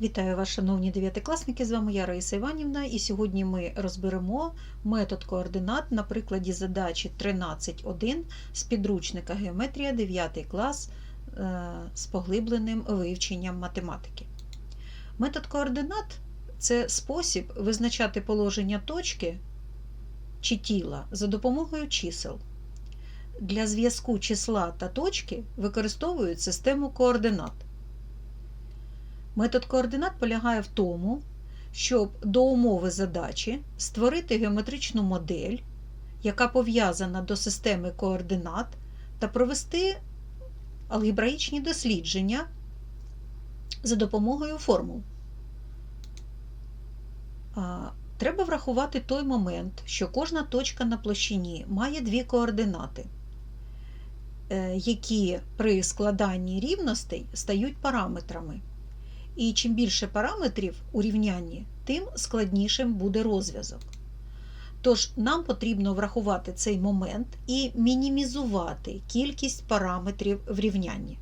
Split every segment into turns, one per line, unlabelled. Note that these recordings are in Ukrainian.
Вітаю вас, шановні дев'ятикласники! З вами я Раїса Іванівна, і сьогодні ми розберемо метод координат на прикладі задачі 13.1 з підручника Геометрія 9 клас е, з поглибленим вивченням математики. Метод координат це спосіб визначати положення точки чи тіла за допомогою чисел. Для зв'язку числа та точки використовують систему координат. Метод координат полягає в тому, щоб до умови задачі створити геометричну модель, яка пов'язана до системи координат, та провести алгебраїчні дослідження за допомогою формул. Треба врахувати той момент, що кожна точка на площині має дві координати, е, які при складанні рівностей стають параметрами. І чим більше параметрів у рівнянні, тим складнішим буде розв'язок. Тож нам потрібно врахувати цей момент і мінімізувати кількість параметрів в рівнянні.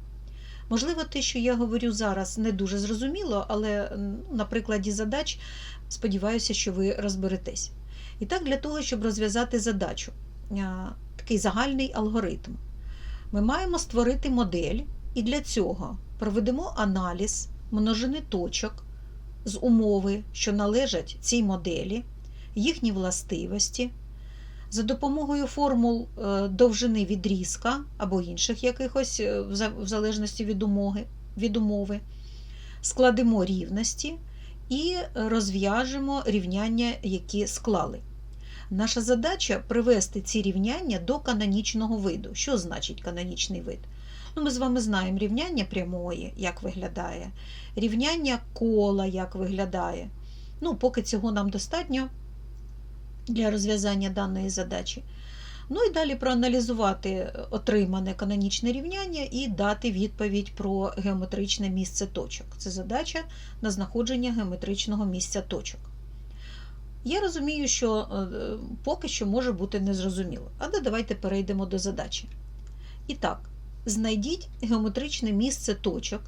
Можливо, те, що я говорю зараз, не дуже зрозуміло, але на прикладі задач сподіваюся, що ви розберетесь. І так, для того, щоб розв'язати задачу, такий загальний алгоритм, ми маємо створити модель, і для цього проведемо аналіз множини точок з умови, що належать цій моделі, їхні властивості, за допомогою формул е, довжини відрізка або інших якихось, е, в залежності від умови, від умови, складемо рівності і розв'яжемо рівняння, які склали. Наша задача привести ці рівняння до канонічного виду. Що значить канонічний вид? Ну, Ми з вами знаємо рівняння прямої, як виглядає, рівняння кола, як виглядає. Ну, Поки цього нам достатньо для розв'язання даної задачі. Ну і далі проаналізувати отримане канонічне рівняння і дати відповідь про геометричне місце точок. Це задача на знаходження геометричного місця точок. Я розумію, що е, поки що може бути незрозуміло. Але давайте перейдемо до задачі. І так, знайдіть геометричне місце точок,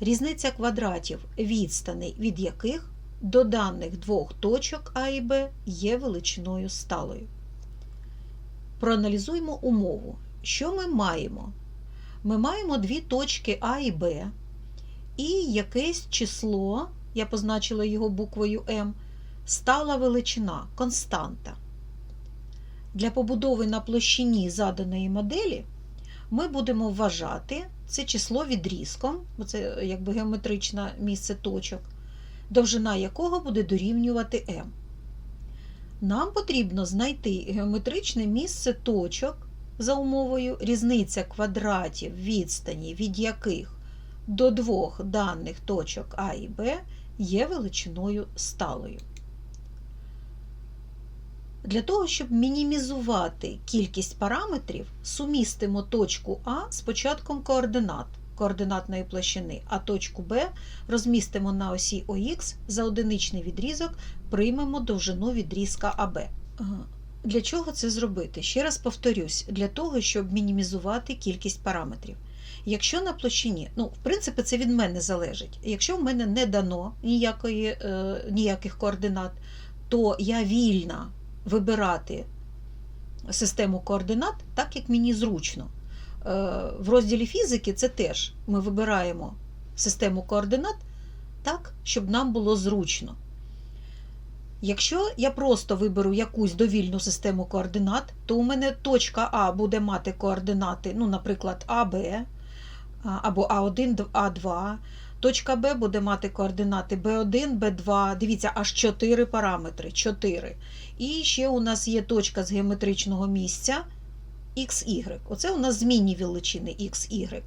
різниця квадратів відстаней, від яких до даних двох точок А і Б є величиною сталою. Проаналізуємо умову. Що ми маємо? Ми маємо дві точки А і Б, і якесь число, я позначила його буквою М, стала величина, константа. Для побудови на площині заданої моделі ми будемо вважати це число відрізком, бо це якби геометричне місце точок, довжина якого буде дорівнювати m. Нам потрібно знайти геометричне місце точок за умовою різниця квадратів відстані, від яких до двох даних точок А і Б є величиною сталою. Для того, щоб мінімізувати кількість параметрів, сумістимо точку А з початком координат координатної площини, а точку Б розмістимо на осі ОХ за одиничний відрізок, приймемо довжину відрізка АБ. Для чого це зробити? Ще раз повторюсь, для того, щоб мінімізувати кількість параметрів. Якщо на площині, ну, в принципі, це від мене залежить. Якщо в мене не дано ніякої, е, ніяких координат, то я вільна вибирати систему координат так, як мені зручно. Е, в розділі фізики це теж ми вибираємо систему координат так, щоб нам було зручно. Якщо я просто виберу якусь довільну систему координат, то у мене точка А буде мати координати, ну, наприклад, АБ або А1, А2. Точка Б буде мати координати B1, B2. Дивіться, аж 4 параметри. 4. І ще у нас є точка з геометричного місця XY. Оце у нас змінні величини XY.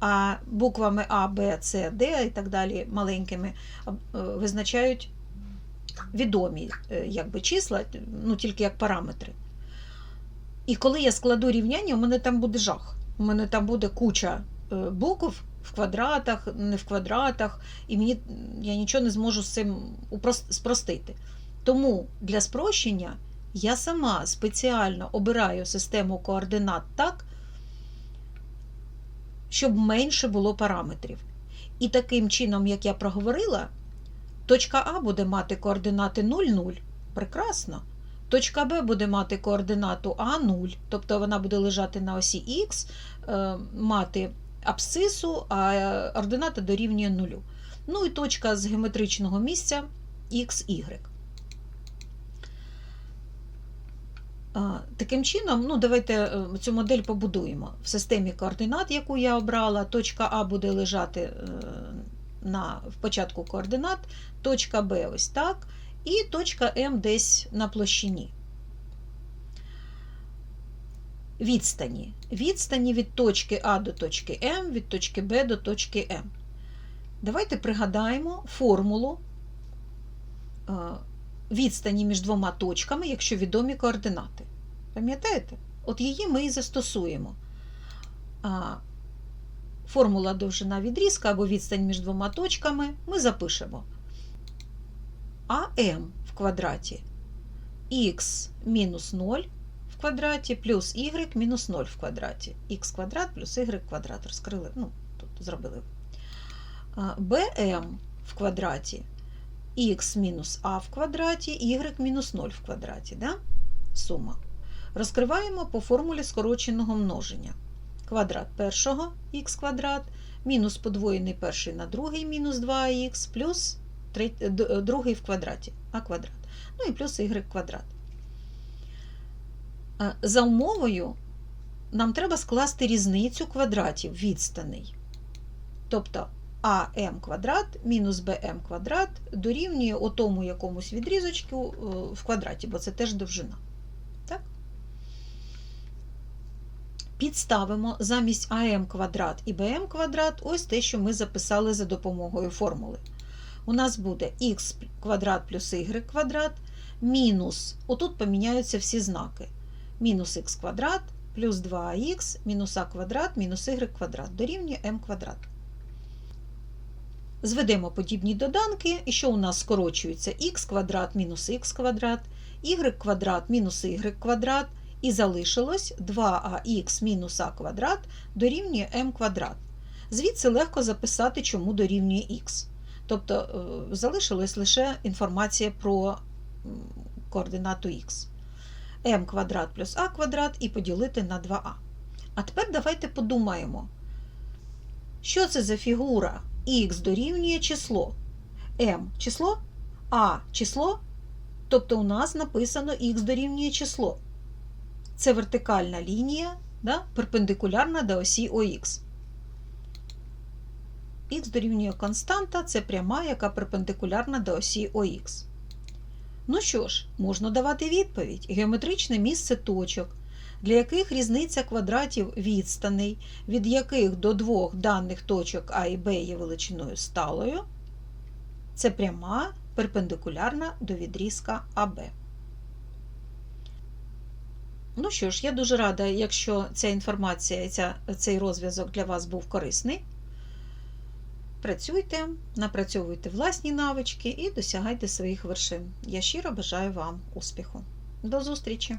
А буквами А, Б, С, Д і так далі маленькими визначають відомі якби, числа, ну тільки як параметри. І коли я складу рівняння, у мене там буде жах. У мене там буде куча букв в квадратах, не в квадратах, і мені я нічого не зможу з цим спростити. Тому для спрощення я сама спеціально обираю систему координат так, щоб менше було параметрів. І таким чином, як я проговорила, Точка А буде мати координати 0, 0. Прекрасно. Точка Б буде мати координату А0, тобто вона буде лежати на осі Х, е, мати абсцису, а ордината дорівнює 0. Ну і точка з геометричного місця XY. Таким чином, ну, давайте е, цю модель побудуємо. В системі координат, яку я обрала, точка А буде лежати е, на, в початку координат, точка Б ось так, і точка М десь на площині. Відстані. Відстані від точки А до точки М, від точки Б до точки М. Давайте пригадаємо формулу е, відстані між двома точками, якщо відомі координати. Пам'ятаєте? От її ми і застосуємо. Формула довжина відрізка або відстань між двома точками ми запишемо АМ в квадраті х мінус 0 квадраті плюс y мінус 0 в квадраті. х квадрат плюс y квадрат. Розкрили, ну, тут зробили. БМ в квадраті х мінус а в квадраті, y мінус 0 в квадраті. Да? Сума. Розкриваємо по формулі скороченого множення. Квадрат першого х квадрат, мінус подвоєний перший на другий мінус 2х, плюс другий в квадраті а квадрат. Ну і плюс y квадрат. За умовою нам треба скласти різницю квадратів відстаней. Тобто АМ квадрат мінус БМ квадрат дорівнює отому якомусь відрізочку в квадраті, бо це теж довжина. Так? Підставимо замість АМ квадрат і БМ квадрат ось те, що ми записали за допомогою формули. У нас буде х квадрат плюс y квадрат мінус, отут поміняються всі знаки. Мінус х квадрат плюс 2х мінус а квадрат мінус y квадрат дорівнює m квадрат. Зведемо подібні доданки, і що у нас скорочується х квадрат мінус х квадрат, y квадрат мінус y квадрат, і залишилось 2ах мінус а квадрат дорівнює m квадрат. Звідси легко записати, чому дорівнює х. Тобто залишилась лише інформація про координату х. M квадрат плюс а квадрат і поділити на 2а. А тепер давайте подумаємо, що це за фігура? х дорівнює число. m число, а число, тобто у нас написано х дорівнює число. Це вертикальна лінія, да, перпендикулярна до осі ОХ. Х дорівнює константа це пряма, яка перпендикулярна до осі ОХ. Ну що ж, можна давати відповідь: геометричне місце точок, для яких різниця квадратів відстаней, від яких до двох даних точок А і Б є величиною сталою, це пряма перпендикулярна до відрізка АБ. Ну що ж, я дуже рада, якщо ця інформація, ця, цей розв'язок для вас був корисний. Працюйте, напрацьовуйте власні навички і досягайте своїх вершин. Я щиро бажаю вам успіху. До зустрічі!